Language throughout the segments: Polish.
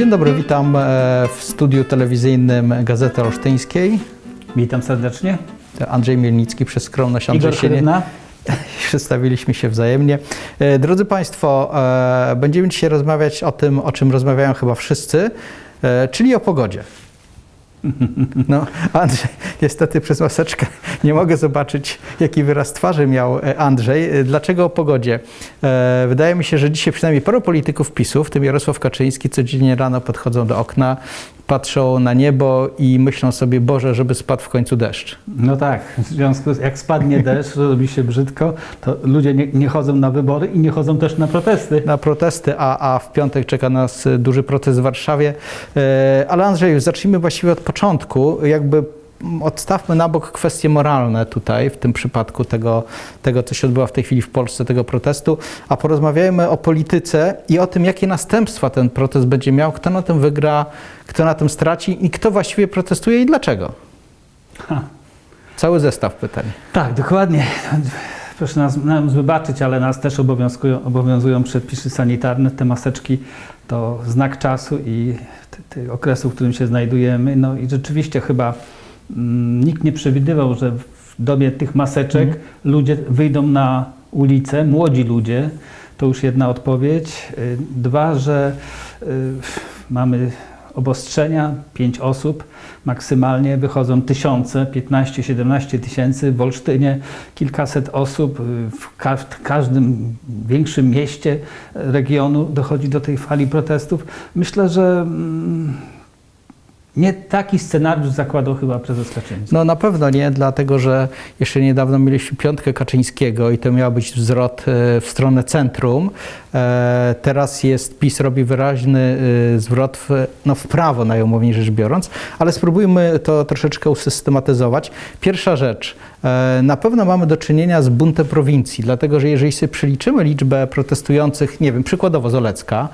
Dzień dobry, witam e, w studiu telewizyjnym Gazety Olsztyńskiej. Witam serdecznie. Andrzej Mielnicki przez skromność Igor Andrzej się nie, Chorybna. przedstawiliśmy się wzajemnie. E, Drodzy Państwo, e, będziemy dzisiaj rozmawiać o tym, o czym rozmawiają chyba wszyscy, czyli o pogodzie. No, Andrzej, niestety przez maseczkę nie mogę zobaczyć, jaki wyraz twarzy miał e, Andrzej. E, Dlaczego o pogodzie? E, Wydaje mi się, że dzisiaj przynajmniej paru polityków PiSu, w tym Jarosław Kaczyński, codziennie rano podchodzą do okna, patrzą na niebo i myślą sobie, Boże, żeby spadł w końcu deszcz. No tak, w związku z jak spadnie deszcz, robi się brzydko, to ludzie nie, nie chodzą na wybory i nie chodzą też na protesty. na protesty, a, a w piątek czeka nas duży protest w Warszawie. E, Ale Andrzeju, zacznijmy właściwie od początku. Jakby odstawmy na bok kwestie moralne tutaj, w tym przypadku tego, tego, co się odbywa w tej chwili w Polsce, tego protestu, a porozmawiajmy o polityce i o tym, jakie następstwa ten protest będzie miał, kto na tym wygra, kto na tym straci i kto właściwie protestuje i dlaczego. Ha. Cały zestaw pytań. Tak, dokładnie. Proszę nas, nam wybaczyć, ale nas też obowiązują, obowiązują przepisy sanitarne. Te maseczki to znak czasu i okresu, w którym się znajdujemy. No i rzeczywiście chyba nikt nie przewidywał, że w dobie tych maseczek ludzie wyjdą na ulicę, młodzi ludzie. To już jedna odpowiedź. Y, Dwa, że y, mamy obostrzenia, pięć osób maksymalnie, wychodzą tysiące, 15-17 tysięcy, w Olsztynie kilkaset osób, y, w, ka w każdym większym mieście regionu dochodzi do tej fali protestów. Myślę, że mm, nie taki scenariusz zakładał chyba prezes Kaczyński. No na pewno nie, dlatego że jeszcze niedawno mieliśmy piątkę Kaczyńskiego i to miał być wzrot e, w stronę centrum. E, Teraz jest, PiS robi wyraźny e, zwrot w, no, w prawo, najumowniej rzecz biorąc, ale spróbujmy to troszeczkę usystematyzować. Pierwsza rzecz, na pewno mamy do czynienia z buntem prowincji, dlatego że jeżeli sobie przeliczymy liczbę protestujących, nie wiem, przykładowo z Olecka,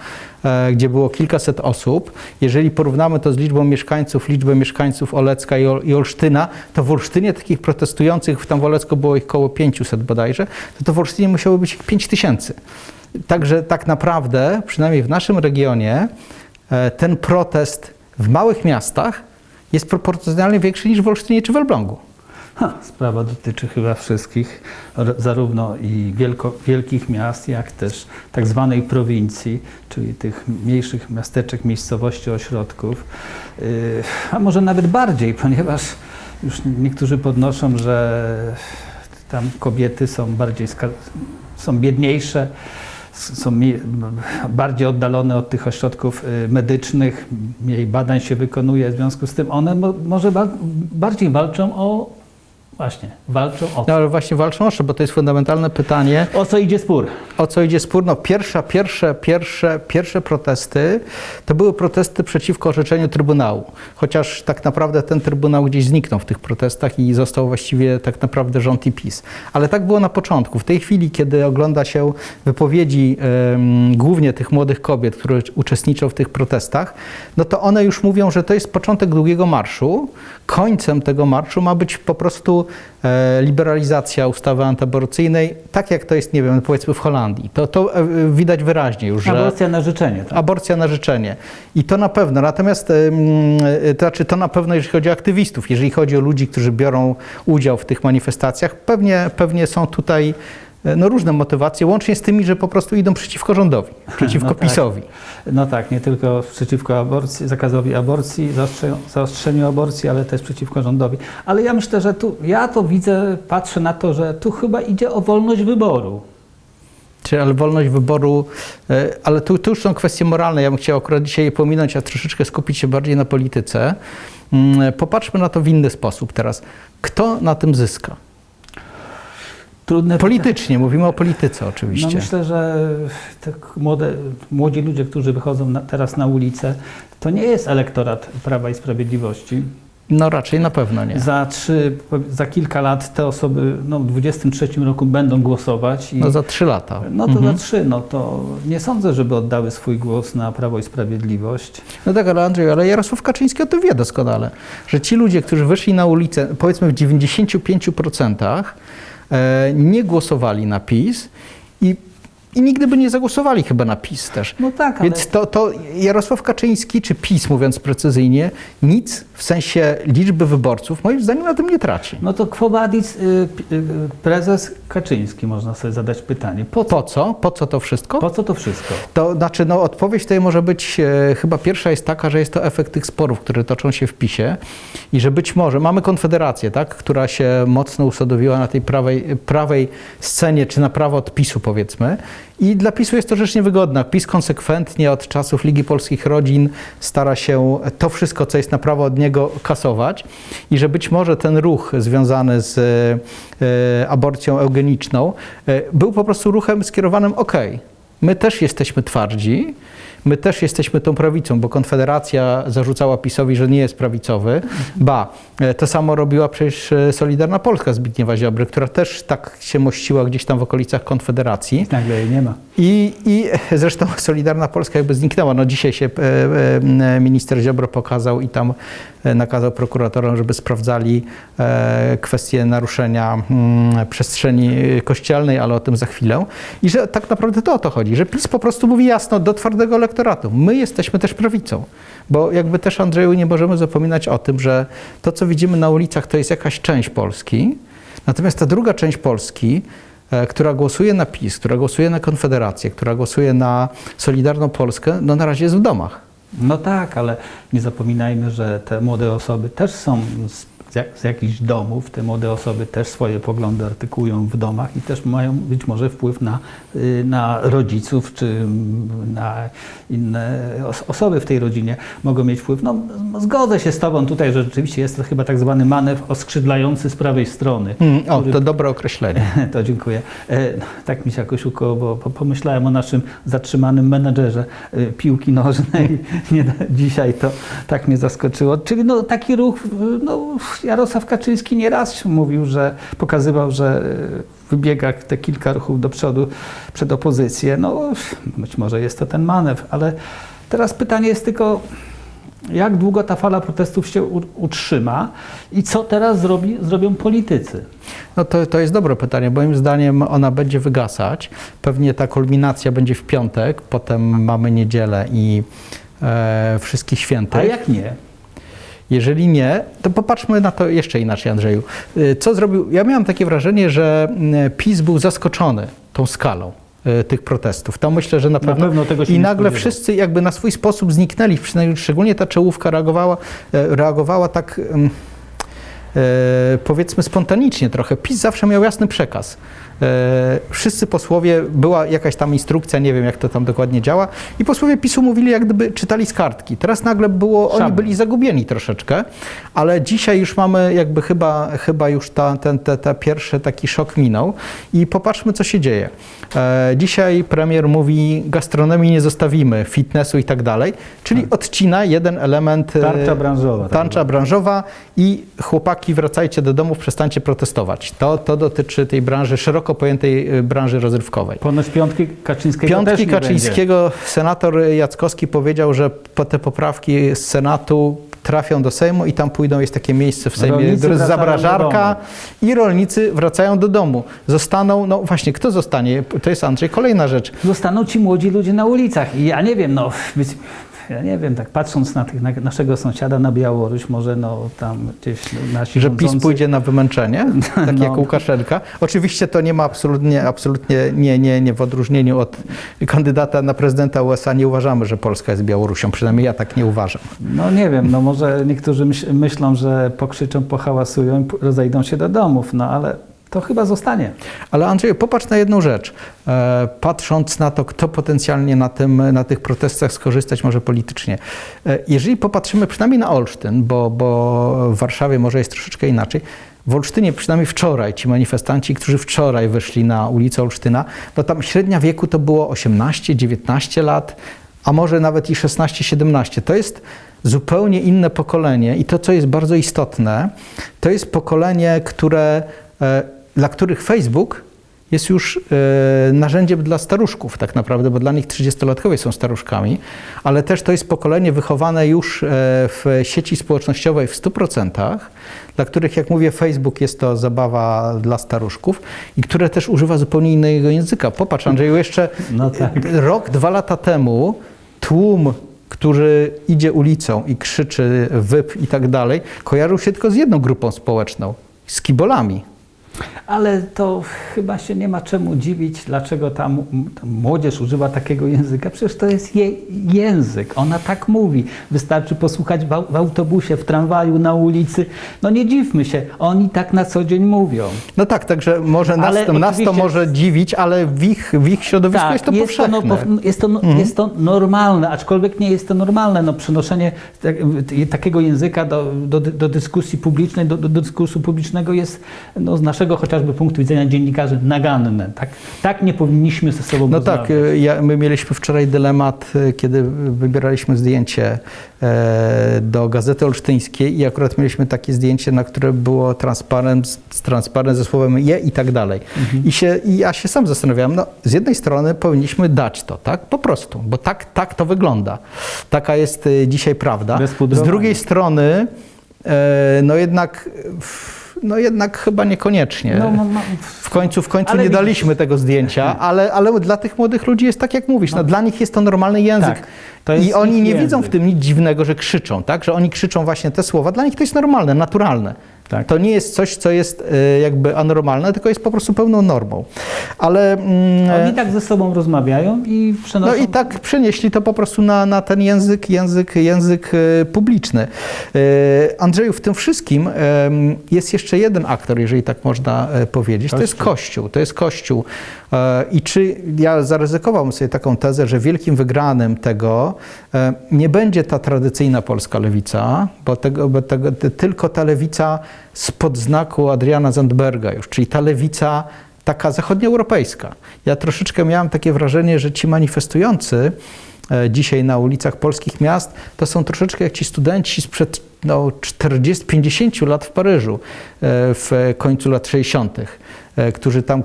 e, gdzie było kilkaset osób, jeżeli porównamy to z liczbą mieszkańców, liczbę mieszkańców Olecka i, Ol- i Olsztyna, to w Olsztynie takich protestujących, tam w Olecku było ich około 500 bodajże, to, to w Olsztynie musiało być ich 5 tysięcy. Także tak naprawdę, przynajmniej w naszym regionie, e, ten protest w małych miastach jest proporcjonalnie większy niż w Olsztynie czy w Elblągu. Ha, sprawa dotyczy chyba wszystkich, zarówno i wielko, wielkich miast, jak też tak zwanej prowincji, czyli tych mniejszych miasteczek, miejscowości, ośrodków, yy, a może nawet bardziej, ponieważ już niektórzy podnoszą, że tam kobiety są bardziej są biedniejsze, są bardziej oddalone od tych ośrodków y, medycznych, mniej badań się wykonuje, w związku z tym one mo- może ba- bardziej walczą o Właśnie, walczą o No to. ale właśnie walczą o to, bo to jest fundamentalne pytanie, O co idzie spór? o co idzie spór. No pierwsza, pierwsze, pierwsze, pierwsze protesty to były protesty przeciwko orzeczeniu Trybunału. Chociaż tak naprawdę ten Trybunał gdzieś zniknął w tych protestach i został właściwie tak naprawdę rząd i PiS. Ale tak było na początku. W tej chwili, kiedy ogląda się wypowiedzi głównie tych młodych kobiet, które uczestniczą w tych protestach, no to one już mówią, że to jest początek długiego marszu. Końcem tego marszu ma być po prostu e, liberalizacja ustawy antyaborcyjnej, tak jak to jest, nie wiem, powiedzmy w Holandii. To, to e, widać wyraźnie już, że... Aborcja na życzenie. Tak? Aborcja na życzenie. I to na pewno. Natomiast e, to znaczy to na pewno, jeżeli chodzi o aktywistów, jeżeli chodzi o ludzi, którzy biorą udział w tych manifestacjach, pewnie, pewnie są tutaj no, różne motywacje, łącznie z tymi, że po prostu idą przeciwko rządowi, przeciwko No tak. PiSowi. No tak, nie tylko przeciwko aborcji, zakazowi aborcji, zaostrze- zaostrzeniu aborcji, ale też przeciwko rządowi. Ale ja myślę, że tu, ja to widzę, patrzę na to, że tu chyba idzie o wolność wyboru. Czy ale wolność wyboru, e, ale tu, tu już są kwestie moralne. Ja bym chciał akurat dzisiaj je pominąć, a troszeczkę skupić się bardziej na polityce. Mm, Popatrzmy na to w inny sposób teraz. Kto na tym zyska? Trudne Politycznie, mówimy o polityce oczywiście. No myślę, że te młode, młodzi ludzie, którzy wychodzą na, teraz na ulicę, to nie jest elektorat Prawa i Sprawiedliwości. No raczej na pewno nie. Za, trzy, za kilka lat te osoby no, w 23 roku będą głosować. I, No za trzy lata. No to za trzy, no to nie sądzę, żeby oddały swój głos na Prawo i Sprawiedliwość. No tak, ale Andrzej, ale Jarosław Kaczyński o tym wie doskonale, że ci ludzie, którzy wyszli na ulicę, powiedzmy w 95% e, nie głosowali na PiS i i nigdy by nie zagłosowali chyba na PiS też. No tak, ale... Więc to, to Jarosław Kaczyński, czy PiS mówiąc precyzyjnie, nic w sensie liczby wyborców moim zdaniem na tym nie traci. No to Quo Vadis, y, y, prezes Kaczyński, można sobie zadać pytanie. Po co, Po co? Po co to wszystko? po co to wszystko? To znaczy, no, odpowiedź tutaj może być, e, chyba pierwsza jest taka, że jest to efekt tych sporów, które toczą się w PiSie i że być może mamy Konfederację, tak, która się mocno usadowiła na tej prawej, prawej scenie, czy na prawo od PiSu powiedzmy. I dla PiSu jest to rzecz niewygodna. PiS konsekwentnie od czasów Ligi Polskich Rodzin stara się to wszystko, co jest na prawo od niego, kasować i że być może ten ruch związany z e, aborcją eugeniczną e, był po prostu ruchem skierowanym, okej, My też jesteśmy twardzi, my też jesteśmy tą prawicą, bo Konfederacja zarzucała PiSowi, że nie jest prawicowy. Ba, e, to samo robiła przecież e, Solidarna Polska Zbigniewa Ziobry, która też tak się mościła gdzieś tam w okolicach Konfederacji. Nagle jej nie ma. I, I zresztą Solidarna Polska jakby zniknęła. No dzisiaj się e, minister Ziobro pokazał i tam nakazał prokuratorom, żeby sprawdzali kwestie naruszenia mm, przestrzeni kościelnej, ale o tym za chwilę. I że tak naprawdę to o to chodzi, że PiS po prostu mówi jasno do twardego elektoratu. My jesteśmy też prawicą. Bo jakby też, Andrzeju, nie możemy zapominać o tym, że to, co widzimy na ulicach, to jest jakaś część Polski. Natomiast ta druga część Polski, e, która głosuje na PiS, która głosuje na Konfederację, która głosuje na Solidarną Polskę, no na razie jest w domach. No tak, ale nie zapominajmy, że te młode osoby też są z, z jak- z jakichś domów, te młode osoby też swoje poglądy artykułują w domach i też mają być może wpływ na, na rodziców czy na inne os- osoby w tej rodzinie mogą mieć wpływ. No, zgodzę się z Tobą tutaj, że rzeczywiście jest to chyba tak zwany manewr oskrzydlający z prawej strony. Mm, o, który- to dobre określenie. To dziękuję. E, no, Tak mi się jakoś ukoło, bo po- pomyślałem o naszym zatrzymanym menedżerze e, piłki nożnej. Nie, dzisiaj to tak mnie zaskoczyło. Czyli no, taki ruch, no, Jarosław Kaczyński nieraz mówił, że pokazywał, że wybiega te kilka ruchów do przodu przed opozycję. No, być może jest to ten manewr, ale teraz pytanie jest tylko, jak długo ta fala protestów się utrzyma i co teraz zrobi, zrobią politycy? No to, to jest dobre pytanie. Moim zdaniem ona będzie wygasać. Pewnie ta kulminacja będzie w piątek, potem mamy niedzielę i e, wszystkich A świętych. jak nie? Jeżeli nie, to popatrzmy na to jeszcze inaczej, Andrzeju. Y, Co zrobił? Ja miałem takie wrażenie, że mm, PiS był zaskoczony tą skalą y, tych protestów. To myślę, że na Na pewno. pewno tego się I nagle wszyscy jakby na swój sposób zniknęli, przynajmniej szczególnie ta czołówka reagowała, reagowała tak. powiedzmy spontanicznie trochę. PiS zawsze miał jasny przekaz. E, wszyscy posłowie, była jakaś tam instrukcja, nie wiem jak to tam dokładnie działa, i posłowie PiSu mówili, jak gdyby czytali z kartki. Teraz nagle było, oni byli zagubieni troszeczkę, ale dzisiaj już mamy jakby chyba, chyba już ta, ten te, te pierwszy taki szok minął i popatrzmy, co się dzieje. E, dzisiaj premier mówi, gastronomii nie zostawimy, fitnessu i tak dalej, czyli odcina jeden element... e, Tarcza branżowa. tak Tarcza branżowa i chłopaki wracajcie do domów, przestańcie protestować. To, to dotyczy tej branży, szeroko pojętej y, branży rozrywkowej. Ponoć piątki Kaczyńskiego też Piątki nie Kaczyńskiego, senator Jackowski powiedział, że po te poprawki z Senatu trafią do Sejmu i tam pójdą, jest takie miejsce w Sejmie, jest do zabrażarka i rolnicy wracają do domu. Zostaną, no właśnie, kto zostanie? To jest Andrzej, kolejna rzecz. będzie. Zostaną ci młodzi ludzie na ulicach i ja nie wiem, no, być, ja nie wiem, tak patrząc na, tych, na naszego sąsiada na Białoruś, może no tam gdzieś nasi Że PiS rządzący- pójdzie na wymęczenie, tak No. jak Łukaszenka. Oczywiście to nie ma absolutnie, absolutnie nie, nie, nie w odróżnieniu od kandydata na prezydenta USA nie uważamy, że Polska jest Białorusią. Przynajmniej ja tak nie uważam. No nie wiem, no może niektórzy myśl, myślą, że pokrzyczą, pohałasują i rozejdą się do domów, no ale to chyba zostanie. Ale Andrzej, popatrz na jedną rzecz. E, patrząc na to, kto potencjalnie na, tym, na tych protestach skorzystać może politycznie. E, jeżeli popatrzymy przynajmniej na Olsztyn, bo, bo w Warszawie może jest troszeczkę inaczej. W Olsztynie przynajmniej wczoraj ci manifestanci, którzy wczoraj wyszli na ulicę Olsztyna, no tam średnia wieku to było 18-19 lat, a może nawet i 16-17. To jest zupełnie inne pokolenie i to, co jest bardzo istotne, to jest pokolenie, które, e, dla których Facebook jest już e, narzędziem dla staruszków tak naprawdę, bo dla nich 30-latkowie są staruszkami, ale też to jest pokolenie wychowane już e, w sieci społecznościowej w 100%, dla których, jak mówię, Facebook jest to zabawa dla staruszków i które też używa zupełnie innego języka. Popatrz, Andrzeju, jeszcze No tak. rok, dwa lata temu tłum, który idzie ulicą i krzyczy wyp i tak dalej, kojarzył się tylko z jedną grupą społeczną, z kibolami. Ale to chyba się nie ma czemu dziwić, dlaczego ta, młodzież używa takiego języka. Przecież to jest jej język. Ona tak mówi. Wystarczy posłuchać w, au- w autobusie, w tramwaju, na ulicy. No nie dziwmy się, oni tak na co dzień mówią. No tak, także może nas, to, nas to może dziwić, ale w ich, w ich środowisku jest to powszechne. no, pow- jest, to, no, Mhm. jest to normalne, aczkolwiek nie jest to normalne. No, przenoszenie tak, takiego języka do, do, do dyskusji publicznej, do, do dyskursu publicznego jest no, z naszego chociażby punktu widzenia dziennikarzy naganne. Tak, tak nie powinniśmy ze sobą No rozmawiać. tak, ja, my mieliśmy wczoraj dylemat, y, kiedy wybieraliśmy zdjęcie e, do Gazety Olsztyńskiej i akurat mieliśmy takie zdjęcie, na które było transparent, transparent ze słowem je i tak dalej. I, się, I ja się sam zastanawiałem, no z jednej strony powinniśmy dać to, tak? Po prostu, bo tak, tak to wygląda. Taka jest y, dzisiaj prawda. Z drugiej strony, e, no jednak, no jednak chyba niekoniecznie. No, no, no, W końcu, w końcu Ale nie widzisz- daliśmy tego zdjęcia, ale, ale dla tych młodych ludzi jest tak, jak mówisz. No, dla nich jest to normalny język. Tak, to I oni nie język. widzą w tym nic dziwnego, że krzyczą, tak? Że oni krzyczą właśnie te słowa. Dla nich to jest normalne, naturalne. Tak. To nie jest coś, co jest e, jakby anormalne, tylko jest po prostu pełną normą. Ale mm, Oni tak ze sobą rozmawiają i przenoszą... no i tak przenieśli to po prostu na, na ten język, język, język e, publiczny. E, Andrzeju, w tym wszystkim jest jeszcze jeden aktor, jeżeli tak można powiedzieć. To jest Kościół. To jest Kościół. I czy ja zaryzykowałbym sobie taką tezę, że wielkim wygranym tego e, nie będzie ta tradycyjna polska lewica, bo, tego, bo tego, ty- tylko ta lewica spod znaku Adriana Zandberga już, czyli ta lewica taka zachodnioeuropejska. Ja troszeczkę miałem takie wrażenie, że ci manifestujący e, dzisiaj na ulicach polskich miast to są troszeczkę jak ci studenci sprzed no, 40-50 lat w Paryżu e, w końcu lat 60., e, którzy tam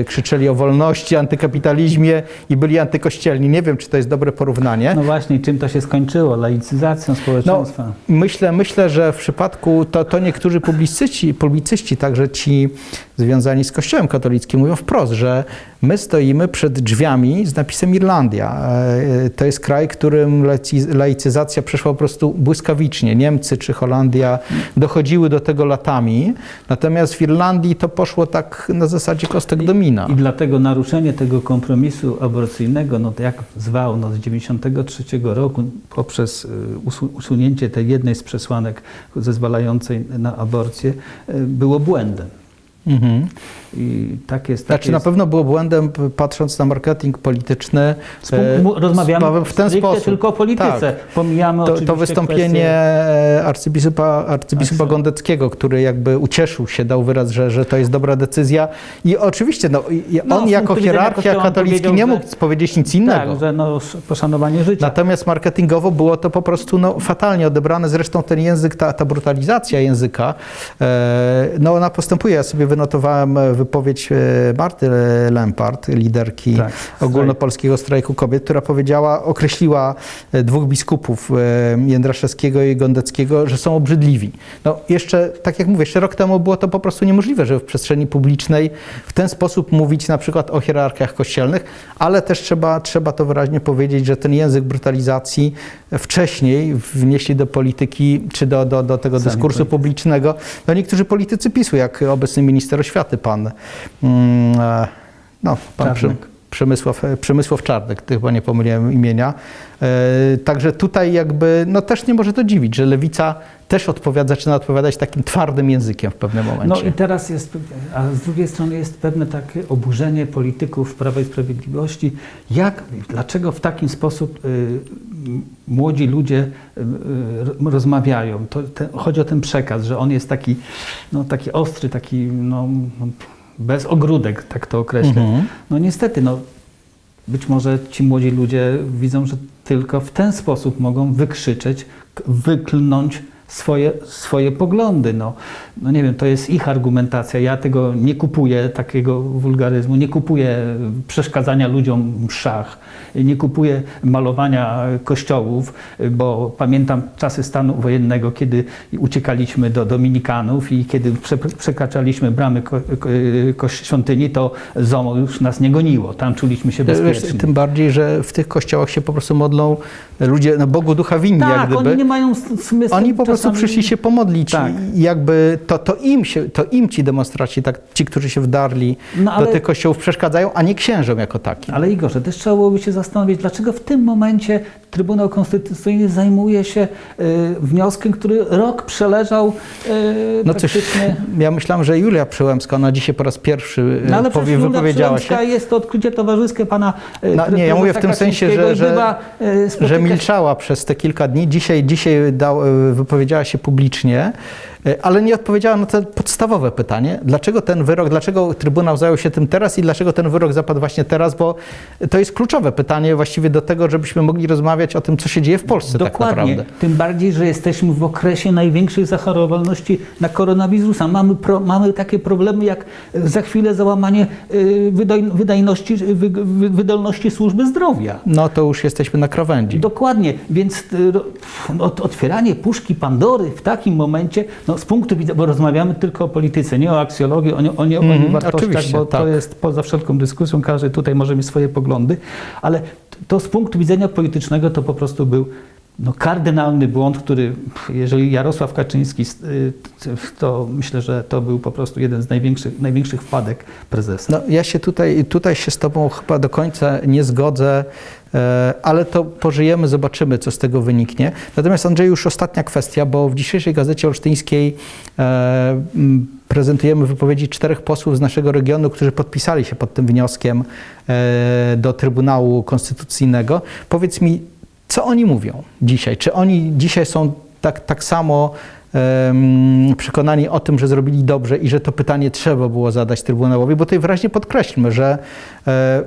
e, krzyczeli o wolności, antykapitalizmie i byli antykościelni. Nie wiem, czy to jest dobre porównanie. No właśnie, czym to się skończyło? Laicyzacją społeczeństwa. Myślę, myślę, że w przypadku to, to niektórzy publicyści, publicyści, także ci związani z Kościołem katolickim, mówią wprost, że my stoimy przed drzwiami z napisem Irlandia. E, To jest kraj, którym laicy- laicyzacja przeszła po prostu błyskawicznie. Niemcy czy Holandia dochodziły do tego latami, natomiast w Irlandii to poszło tak na zasadzie kostek domina. I dlatego naruszenie tego kompromisu aborcyjnego, no to jak zwał, no z 93 roku poprzez y, usu- usunięcie tej jednej z przesłanek zezwalającej na aborcję y, było błędem. Mhm. I tak jest. Tak Znaczy na jest. pewno było błędem, patrząc na marketing polityczny. E, rozmawiamy w ten sposób. tylko o polityce. Tak. Pomijamy To, to wystąpienie kwestie- e, arcybiskupa, arcybiskupa Aksa- Gondeckiego, który jakby ucieszył się, dał wyraz, że, że to jest dobra decyzja. I oczywiście no, No, on jako hierarchia katolicki nie że- mógł powiedzieć nic innego. Tak, że no, sz- poszanowanie życia. Natomiast marketingowo było to po prostu no, fatalnie odebrane. Zresztą ten język, ta, ta brutalizacja języka, e, no ona postępuje. Ja sobie wynotowałem wypowiedź e, Marty Lempart, liderki Tak, ogólnopolskiego strajku kobiet, która powiedziała, określiła e, dwóch biskupów, e, Jędraszewskiego i Gondeckiego, że są obrzydliwi. No jeszcze, tak jak mówię, jeszcze rok temu było to po prostu niemożliwe, żeby w przestrzeni publicznej w ten sposób mówić na przykład o hierarchiach kościelnych, ale też trzeba, trzeba to wyraźnie powiedzieć, że ten język brutalizacji wcześniej wnieśli do polityki, czy do, do, do tego Sami dyskursu politycy. publicznego, no niektórzy politycy PiSu, jak obecny minister oświaty, pan mm, e, no, pan Przy, Czarnek. Przemysław, Przemysław Czarnek, chyba nie pomyliłem imienia. E, także tutaj jakby, no też nie może to dziwić, że lewica też odpowiada, zaczyna odpowiadać takim twardym językiem w pewnym No momencie. i teraz jest, a z drugiej strony jest pewne takie oburzenie polityków Prawa i Sprawiedliwości. Jak, dlaczego w taki sposób y, młodzi ludzie y, y, rozmawiają? To, te, chodzi o ten przekaz, że on jest taki, no, taki ostry, taki no, bez ogródek, tak to określę. Mhm. No niestety, no, być może ci młodzi ludzie widzą, że tylko w ten sposób mogą wykrzyczeć, wyklnąć swoje, swoje poglądy. No, no nie wiem, to jest ich argumentacja. Ja tego nie kupuję, takiego wulgaryzmu, nie kupuję przeszkadzania ludziom mszach, nie kupuję malowania kościołów, bo pamiętam czasy stanu wojennego, kiedy uciekaliśmy do Dominikanów i kiedy prze, przekraczaliśmy bramy ko, ko, ko, świątyni, to ZOMO już nas nie goniło. Tam czuliśmy się bezpiecznie. tym bardziej, że w tych kościołach się po prostu modlą ludzie, no Bogu ducha winni jak tak, gdyby. oni nie mają smysłu. Oni po prostu czasami- przyszli się pomodlić Tak. i jakby to, to, im się, to im ci demonstraci, tak, ci, którzy się wdarli No, ale- do tych kościołów przeszkadzają, a nie księżom jako takim. Ale Igorze, też trzeba byłoby się zastanowić, dlaczego w tym momencie Trybunał Konstytucyjny zajmuje się y, wnioskiem, który rok przeleżał y, No praktycznie... ja myślałem, że Julia Przyłębska, ona dzisiaj po raz pierwszy No ale powie, wypowiedziała się. Jest to odkrycie towarzyskie pana No, nie, ja mówię w tym sensie, że- że- że milczała przez te kilka dni. Dzisiaj, dzisiaj dał, e, wypowiedziała się publicznie, e, ale nie odpowiedziała na to podstawowe pytanie, dlaczego ten wyrok, dlaczego Trybunał zajął się tym teraz i dlaczego ten wyrok zapadł właśnie teraz, bo to jest kluczowe pytanie właściwie do tego, żebyśmy mogli rozmawiać o tym, co się dzieje w Polsce tak Dokładnie. naprawdę. Tym bardziej, że jesteśmy w okresie największej zachorowalności na koronawirusa. Mamy, pro, mamy takie problemy jak e, za chwilę załamanie y, wydaj, wydajności, wy, wy, wydolności służby zdrowia. No to już jesteśmy na krawędzi. Dokładnie, więc y, otwieranie puszki Pandory w takim momencie, no, z punktu widzenia, bo rozmawiamy tylko o polityce, nie o aksjologii, o nie, o nie o Mhm, wartościach, bo tak. to jest poza wszelką dyskusją, każdy tutaj może mieć swoje poglądy, ale to z punktu widzenia politycznego to po prostu był no, kardynalny błąd, który jeżeli Jarosław Kaczyński, y, to myślę, że to był po prostu jeden z największych, największych wpadek prezesa. No, ja się tutaj, tutaj się z Tobą chyba do końca nie zgodzę, e, ale to pożyjemy, zobaczymy, co z tego wyniknie. Natomiast Andrzej, już ostatnia kwestia, bo w dzisiejszej Gazecie Olsztyńskiej e, prezentujemy wypowiedzi czterech posłów z naszego regionu, którzy podpisali się pod tym wnioskiem e, do Trybunału Konstytucyjnego. Powiedz mi, co oni mówią dzisiaj? Czy oni dzisiaj są tak, tak samo em, przekonani o tym, że zrobili dobrze i że to pytanie trzeba było zadać Trybunałowi? Bo tutaj wyraźnie podkreślmy, że e,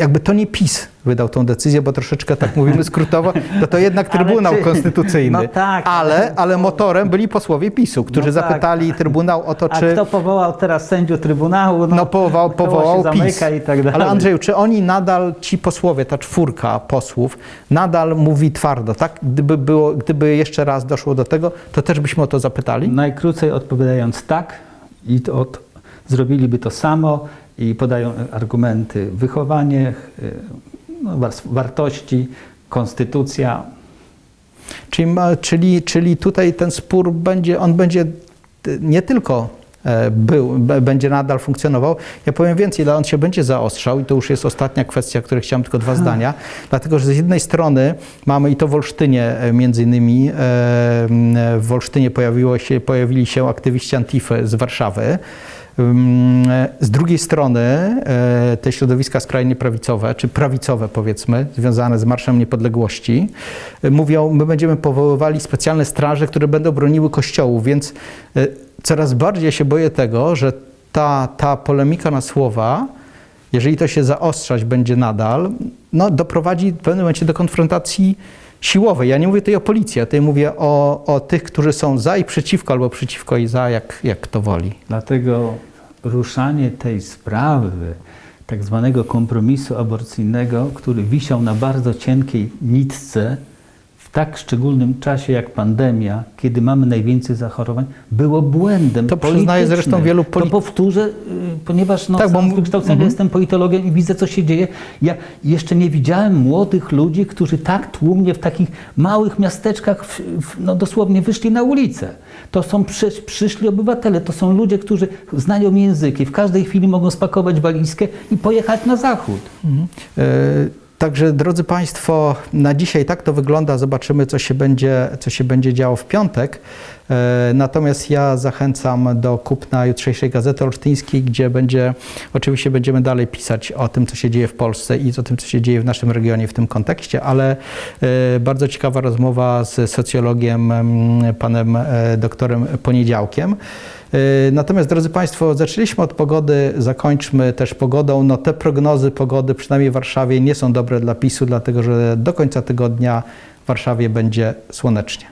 jakby to nie PiS wydał tą decyzję, bo troszeczkę tak mówimy skrótowo, to to jednak Trybunał czy- Konstytucyjny. No tak. ale, ale motorem byli posłowie PiSu, którzy No tak. zapytali Trybunał o to, A czy... kto powołał teraz sędziów Trybunału? No, powołał, koło powołał zamyka PiS. i tak dalej. Ale Andrzeju, czy oni nadal, ci posłowie, ta czwórka posłów, nadal mówi twardo, tak? Gdyby, było, gdyby jeszcze raz doszło do tego, to też byśmy o to zapytali? Najkrócej odpowiadając tak i to od, zrobiliby to samo i podają argumenty wychowanie, y, no, war- wartości, konstytucja. Czyli, ma, czyli, czyli tutaj ten spór będzie, on będzie nie tylko e, był, będzie nadal funkcjonował. Ja powiem więcej, ale on się będzie zaostrzał i to już jest ostatnia kwestia, której chciałem tylko dwa zdania, dlatego że z jednej strony mamy i to w Olsztynie e, między innymi, e, w Olsztynie pojawiło się, pojawili się aktywiści Antify z Warszawy, Z drugiej strony e, te środowiska skrajnie prawicowe, czy prawicowe powiedzmy, związane z Marszem Niepodległości, e, mówią, my będziemy powoływali specjalne straże, które będą broniły kościołów, więc e, coraz bardziej się boję tego, że ta, ta polemika na słowa, jeżeli to się zaostrzać będzie nadal, no, doprowadzi w pewnym momencie do konfrontacji siłowej. Ja nie mówię tutaj o policji, ja tutaj mówię o, o tych, którzy są za i przeciwko, albo przeciwko i za, jak, jak kto woli. Dlatego ruszanie tej sprawy, tak zwanego kompromisu aborcyjnego, który wisiał na bardzo cienkiej nitce w tak szczególnym czasie jak pandemia, kiedy mamy najwięcej zachorowań, było błędem To przyznaje zresztą wielu To poli- powtórzę, y, ponieważ no, Tak, bo z wykształcenia mhm. jestem politologiem i widzę, co się dzieje. Ja jeszcze nie widziałem młodych ludzi, którzy tak tłumnie w takich małych miasteczkach w, w, no, dosłownie wyszli na ulicę. To są przy, przyszli obywatele, to są ludzie, którzy znają języki, w każdej chwili mogą spakować walizkę i pojechać na zachód. E, Także drodzy Państwo, na dzisiaj tak to wygląda. Zobaczymy, co się będzie, co się będzie działo w piątek. E, Natomiast ja zachęcam do kupna jutrzejszej Gazety Olsztyńskiej, gdzie będzie, oczywiście będziemy dalej pisać o tym, co się dzieje w Polsce i o tym, co się dzieje w naszym regionie w tym kontekście, ale e, bardzo ciekawa rozmowa z socjologiem, mm, panem e, doktorem Poniedziałkiem. Yy, Natomiast, drodzy Państwo, zaczęliśmy od pogody, zakończmy też pogodą. No, te prognozy pogody, przynajmniej w Warszawie, nie są dobre dla PiSu, dlatego że do końca tygodnia w Warszawie będzie słonecznie.